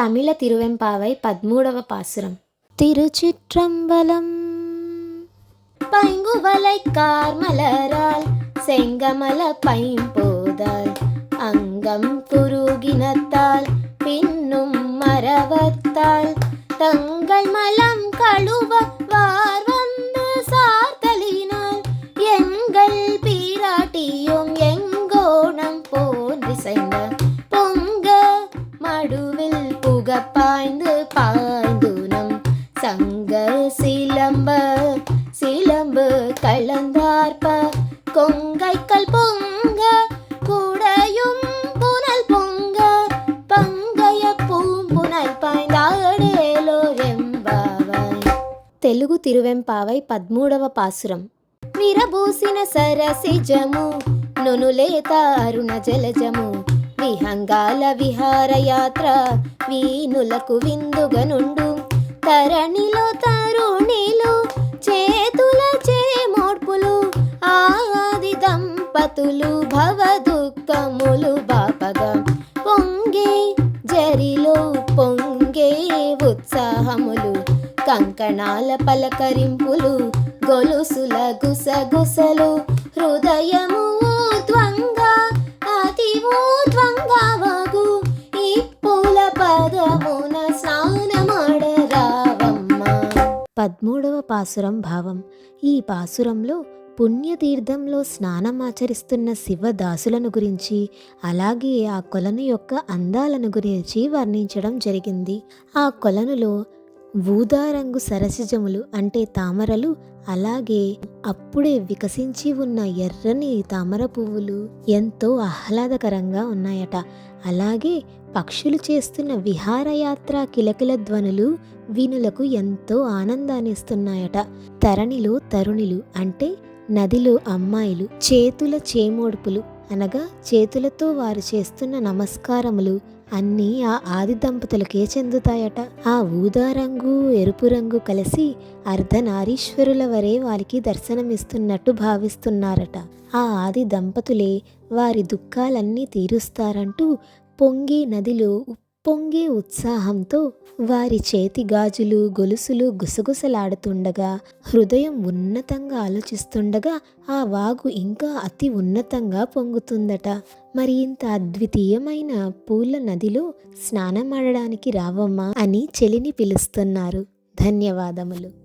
தமிழ திருவெம்பாவை பதிமூடవ பாசுரம். திருச்சிற்றம்பலம். பைங்குவலை கார்மலரால் செங்கமல பைம்போதால் அங்கம் குருகினத்தால் பின்னும் மரவத்தால் தங்கள் மலம் கழுவ வா கலந்தார்ப்ப கொங்கைக்கல் பொங்க குடையும் புனல் பொங்க பங்கைய பூம்புனல் பாய்ந்தாடேலோ వెంబావాయ్ తెలుగు తిరువెంపావై పదమూడవ పాసురం విరబూసిన సరసిజము నునులేత అరుణ జలజము విహంగాల విహారయాత్ర వీనులకు విందుగనుండు తరణిలో తరుణిలు దంపతులు భవ దుఃఖములు బాపగా. పొంగే జరిలో పొంగే ఉత్సాహములు కంకణాల పలకరింపులు గొలుసుల గుసగుసలు హృదయము ఊర్ధ్వంగా అతి ఊర్ధ్వంగా ఈ పూల పదమున స్నానమాడరావమ్మ. పదమూడవ పాసురం భావం. ఈ పాసురంలో పుణ్యతీర్థంలో స్నానమాచరిస్తున్న శివదాసులను గురించి అలాగే ఆ కొలను యొక్క అందాలను గురించి వర్ణించడం జరిగింది. ఆ కొలనులో ఊదారంగు సరసిజములు అంటే తామరలు అలాగే అప్పుడే వికసించి ఉన్న ఎర్రని తామర పువ్వులు ఎంతో ఆహ్లాదకరంగా ఉన్నాయట. అలాగే పక్షులు చేస్తున్న విహారయాత్ర కిలకిల ధ్వనులు వీనులకు ఎంతో ఆనందాన్నిస్తున్నాయట. తరణిలో తరుణిలు అంటే నదిలో అమ్మాయిలు చేతుల చేమోడుపులు అనగా చేతులతో వారు చేస్తున్న నమస్కారములు అన్నీ ఆ ఆది దంపతులకే చెందుతాయట. ఆ ఊదా రంగు ఎరుపు రంగు కలిసి అర్ధనారీశ్వరుల వరే వారికి దర్శనమిస్తున్నట్టు భావిస్తున్నారట. ఆ ఆది దంపతులే వారి దుఃఖాలన్నీ తీరుస్తారంటూ పొంగే నదిలో పొంగే ఉత్సాహంతో వారి చేతి గాజులు గొలుసులు గుసగుసలాడుతుండగా హృదయం ఉన్నతంగా ఆలోచిస్తుండగా ఆ వాగు ఇంకా అతి ఉన్నతంగా పొంగుతుందట. మరి ఇంత అద్వితీయమైన పూల నదిలో స్నానమాడడానికి రావమ్మా అని చెలిని పిలుస్తున్నారు. ధన్యవాదములు.